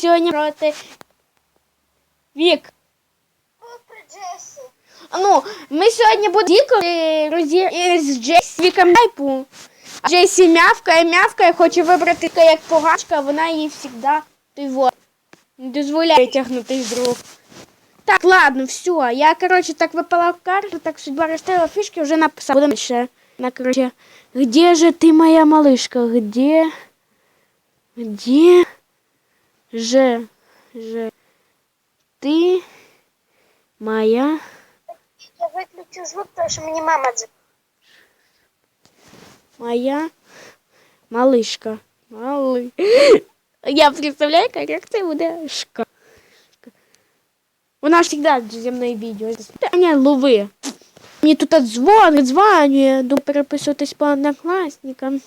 сьогодні проти Вік. Ну, ми сьогодні будемо Віку з Джесі Віком Тайпу. А Джесі мявкає, мявкає, хоче вибрати як погашка, вона їй завжди той вот, не дозволяє тягнути з рук. Так, ладно, все. Я, короче, так випала карту, так судьба розставила фішки, вже написала. Будемо ще. На, короче, где же ты, моя малышка? Где? Где же, же ты, моя Я виключу звук, тому що мені мама дзвонить. Моя малышка. Малы. Я представляю, как реакция буде шка. Вона ж завжди зі мною відео. Таня, лови. Мені тут дзвонить, дзвонює, думаю переписуватись по однокласникам.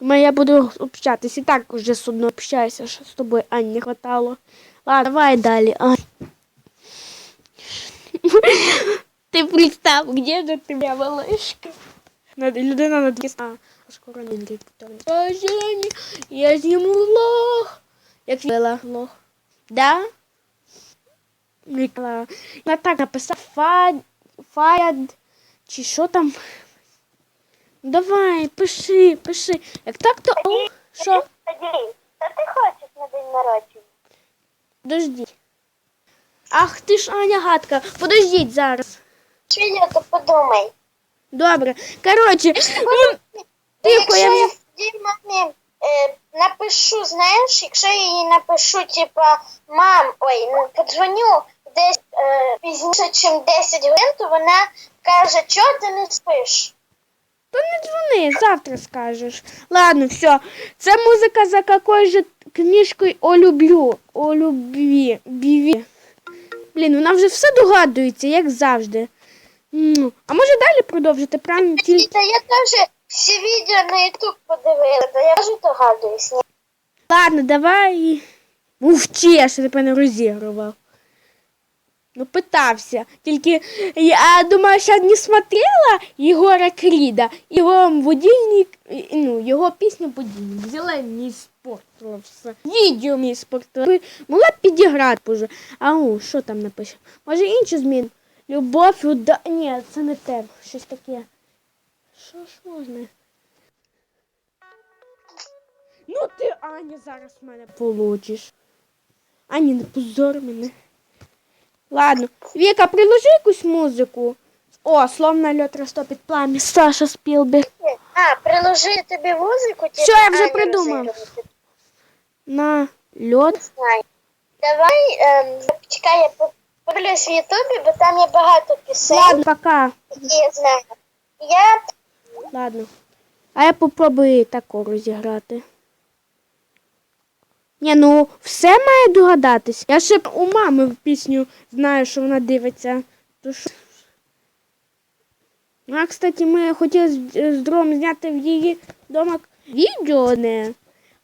Думаю, я буду общатись. І так вже судно общаюся, що з тобою Ань не хватало. Ладно, давай далі. Ань. Ти представ, где же ти моя малышка? Людина на дві а, скоро не дві я зніму лох. Як вела лох. Да? Я так написав фад, фад, чи що там? Давай, пиши, пиши. Як так, то... О, що? Тоді, що ти хочеш на день народження? Подожди. Ах ти ж Аня гадка. Подождіть зараз. Чи я то подумай? Добре. Коротше, ну, тихо, якщо я я вже... тоді мамі е, напишу, знаєш, якщо я їй напишу, типа, мам, ой, ну, подзвоню десь е, пізніше, ніж 10 годин, то вона каже, чого ти не спиш? То не дзвони, завтра скажеш. Ладно, все. Це музика за какой же книжкою о люблю. О любві. Біві. Блін, вона вже все догадується, як завжди. А може далі продовжити? Правильно тільки. Та я теж всі відео на Ютуб подивила, я теж догадуюсь. Ладно, давай. Мовчи, я ще тебе не розігрував. Ну, питався. Тільки я думаю, що не смотрела Єгора Кріда. Його будильник, ну, його пісня будильник. Взяла і мені спортила все. Відео мені спортила. Могла підіграти боже. А у, що там напише? Може іншу зміну? Любов, уда... Ні, це не те. Щось таке. Що ж можна? Ну ти, Аня, зараз мене получиш. Аня, не позор мене. Ладно, Віка, приложи якусь музику. О, словно льот розтопить пламя. Саша Спілберг. А, приложи тобі музику, типу, Що, я вже Аня придумав? На льот. знаю. Давай, ем, чекай, я по- подивлюсь в Ютубі, бо там є багато пісень, Ладно, пока. які я знаю. Я Ладно. А я попробую таку розіграти. Ні, ну все має догадатись. Я ще у мами в пісню знаю, що вона дивиться. То що... Ну, а, кстати, ми хотіли з дром зняти в її дома відео. не.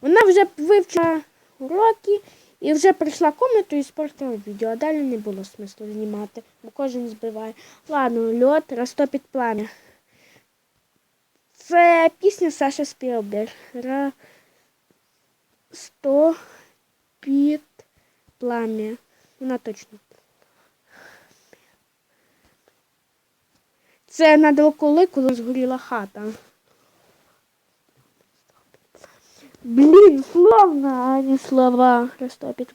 Вона вже вивчила уроки і вже прийшла в комнату і спортила відео. А далі не було смислу знімати, бо кожен збиває. Ладно, льот розтопить плам'я. Це пісня Саша Спілбер. 100 під плам'я. Вона точно. Це недалеко коли згоріла хата. Блін, словно, а не слова розтопить.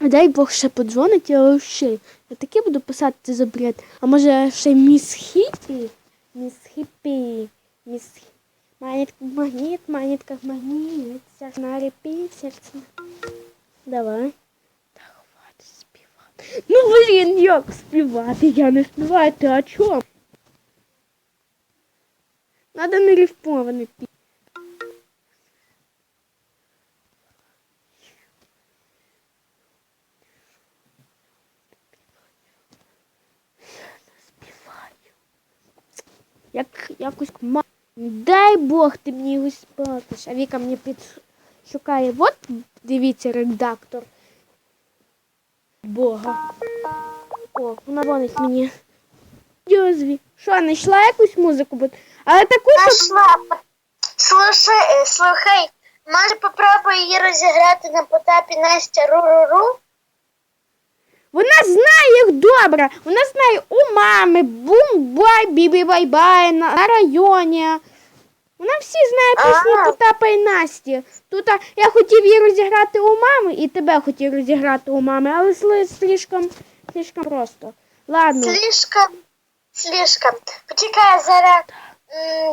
Дай Бог ще подзвонить, але ще. Я таке буду писати це за бред. А може ще міс хіпі? Міс хіпі. Міс хіпі. Магніт, магніт, магніт, как магніт. Серце на репі, серце. Давай. Та хватить співати. Ну, блін, як співати? Я не співаю, ти о чому? Надо не рифмований пі. співаю. Як якось ма. Дай Бог ти мені його спатиш. А Віка мені підшукає. От дивіться, редактор. Бога. О, вона дзвонить мені. Дьозві. Що, знайшла якусь музику? Але таку, щоб... Слушай, е, слухай, може попробуй її розіграти на потапі Настя Ру-ру-ру? Вона знає їх добре. Вона знає у мами, бум-бай, бібі-бай-бай, на, на районі. Вона всі знає пісні Потапа і Насті. Тут я хотів її розіграти у мами і тебе хотів розіграти у мами, але слишком, слишком просто. Ладно. Слишком, слишком. Почекай, зараз.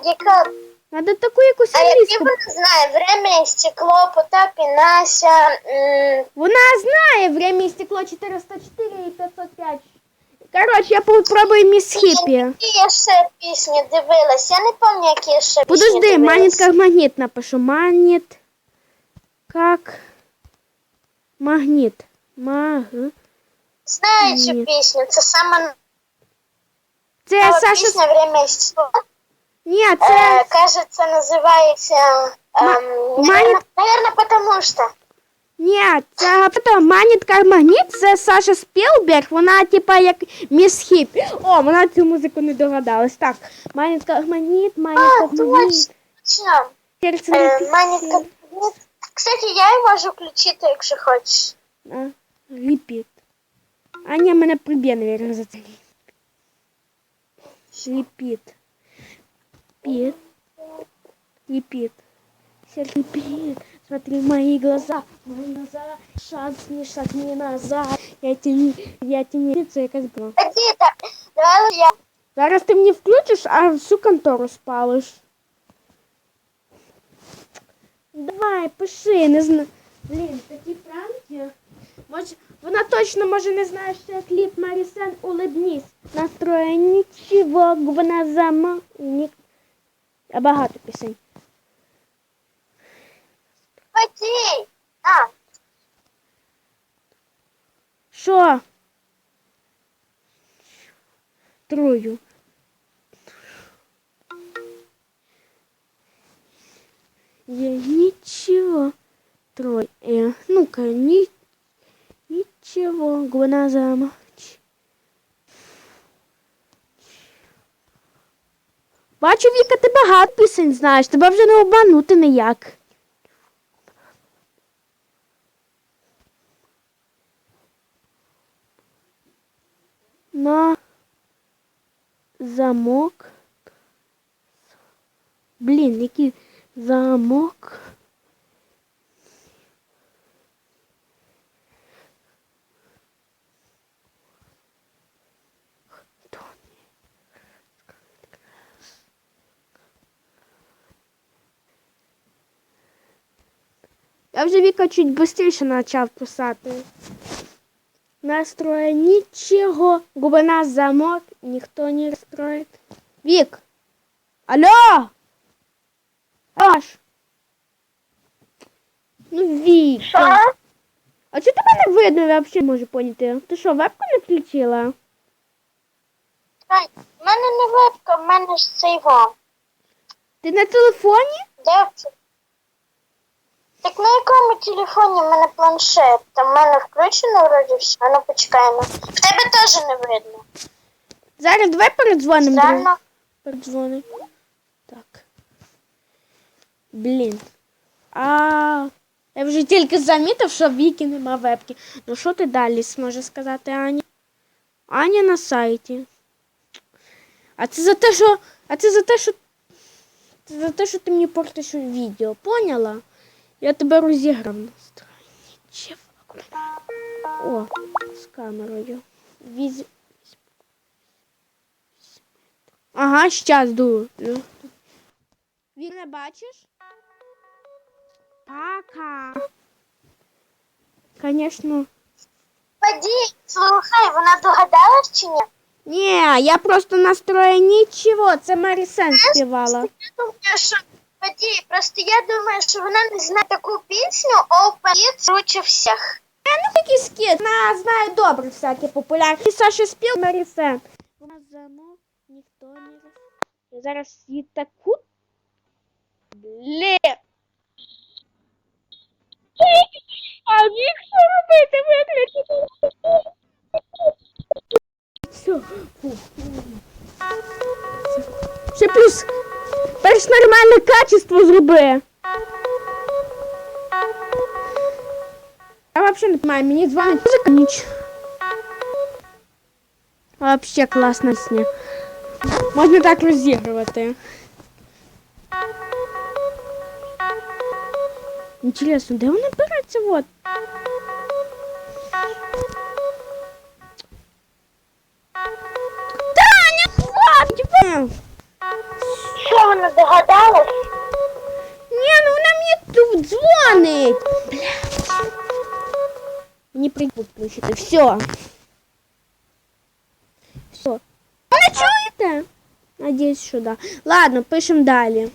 Яка Надо таку якусь А які англійську. вона знає? Время стекло, Потап і Нася. м, Вона знає время і стекло 404 і 505. Коротше, я попробую міс Хіппі. Які я ще пісні дивилась? Я не пам'ятаю, які я ще пісні Подожди, дивилась. манит как магнит напишу. Манит как магнит. Маг. Знаю цю Ні. пісню, це саме Це нова Саша. пісня «Время і стекло». Ні, Е, це. каже, це називається... Ма- Ем, Манит- наверно, наверно, потому що. Ні, це потім Манит как магнит, це Саша Спілберг. Вона типа як міс Хіппі. О, вона цю музику не догадалась. Так, Манит как магнит, Манит А, как магнит. точно, точно. Серце Е, на Манит пісні. как магніт. Кстати, я її можу включити, якщо хочеш. А, Repeat. Аня мене приб'є, наверное, за це. Repeat. Repeat. Repeat. Repeat. Смотри в мои глаза. Мои глаза. Шаг, шагни назад. Я тебе, я тебе це якась була. Тоді, так, давай я Зараз ти мені включиш, а всю контору спалиш. Давай, пиши, не знаю. Блін, такі пранки. Може, вона точно може не знає, що я кліп Марісен улибнісь. Настроє нічого, вона зама. Ні... А багато пісень. Водій. А, Що? Трою. Я ничего. Трой. Э, ну-ка, ни... Ничего. Гуна Бачу, Віка, ти багато пісень знаєш, тебе вже не обманути ніяк. на замок. Блін, який замок. Я вже Віка чуть швидше почав писати. Настроя ничего. Губина замок. Никто не расстроит. Вик. Алло. Аш. Ну, що? А что тебе не видно, я вообще не можу поняти. Ти що, вебку не включила? В мене не вебка, в мене ж це його. Ти на телефоні? Це? Так на якому телефоні в мене планшет? Там в мене включено вроді все. А ну почекаємо. В тебе теж не видно. Зараз давай передзвонимо. Странно. Передзвони. Так. Блін. А я вже тільки замітив, що в Віки нема вебки. Ну що ти далі зможе сказати Аня? Аня на сайті. А це за те, що. А це за те, що. Це за те, що ти мені портиш відео, поняла? Я тебе розіграв на стороні. О, з камерою. Віз... Ага, щас ду. Він не бачиш? Пока. Конечно. Водій, слухай, вона догадалась чи ні? Не, я просто настрою нічого. Це Марісен співала. Я думаю, що водій, просто я думаю, що вона не знає таку пісню Опа круче всіх. Ну такий скіт. Вона знає добре всякі популярні. І Саша спів Марісен. Вона замов, ніхто не роз... Я зараз її таку. Блін. А міг що робити? Виключити. Все. Фу. Ще плюс. Перш Якесь нормальне качество зроби. Я вообще не понимаю, мені дзвонить музика ніч. Вообще класна пісня. Можна так розігрувати. Інтересно, де вони беруться? Вот. Прийду включити. Все. Все. Ви не чуєте? Надіюсь, що да. Ладно, пишемо далі.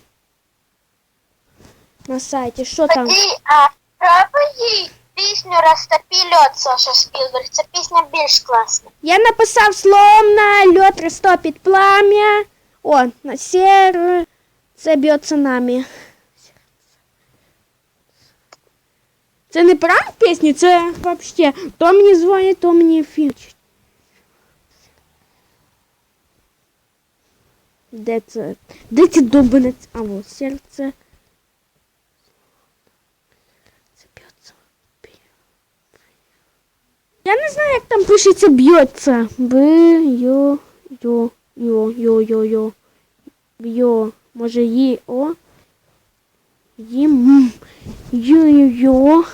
На сайті. Що там? Тоді, а спробуй їй пісню Растопі льот Саша Спілберг. Ця пісня більш класна. Я написав словом на льот розтопить пламя. О, на сервер. Це б'ється нами. Це не пранк пісні, це вообще. То мені дзвонять, то мені фічить. Де це? Де це добинець? А вот серце. Я не знаю, як там пишеться б'ється. Б, йо, йо, йо, йо, йо, йо. Йо. Може ї, о. Їм. Йо, йо, йо.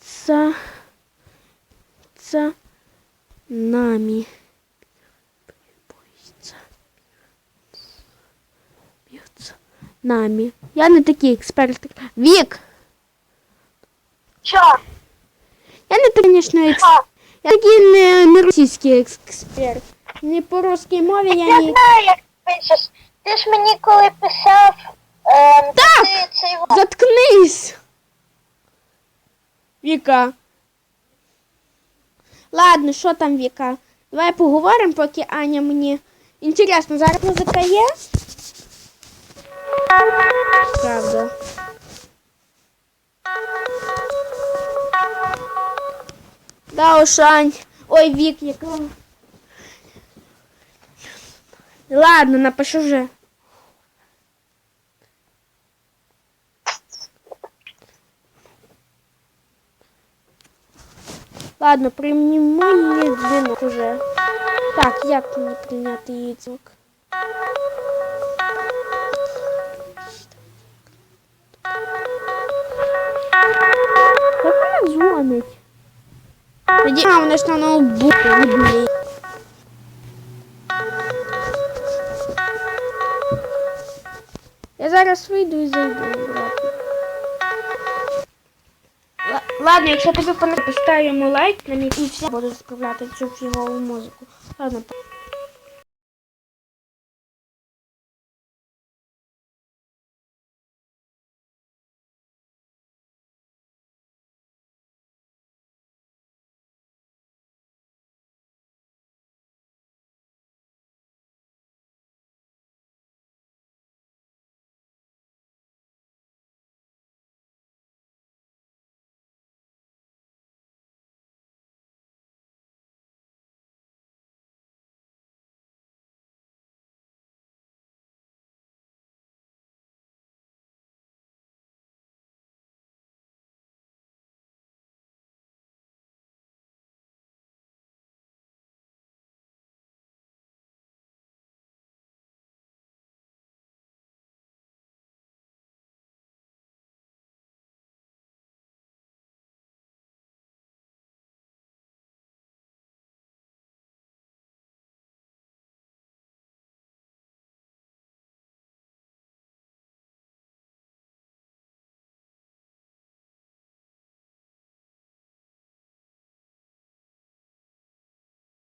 Ца. Ца. Намі. Боїться. Намі. Я не такий експерт. Вік! Що? Я не, звісно, експерт. Я такий не, не російський експерт. Не по русській мові я Я не. знаю, як пишеш. Ти ж мені коли писав, ем, Так! ти цей Заткнись! Віка. Ладно, що там, Віка? Давай поговоримо, поки Аня мені. Інтересно, зараз музика є? Правда. Да, уж, Ань. Ой, Вік, яка. Ладно, напишу вже. Ладно, приймемо її дзвінок уже. Так, як мені прийняти її дзвінок? Як вона а, вона ж на ноутбуку. Я зараз вийду і зайду. обратно. Ладно, якщо тобі понравилось, поставимо лайк на мій і все буду справляти цю фігову музику. Ладно,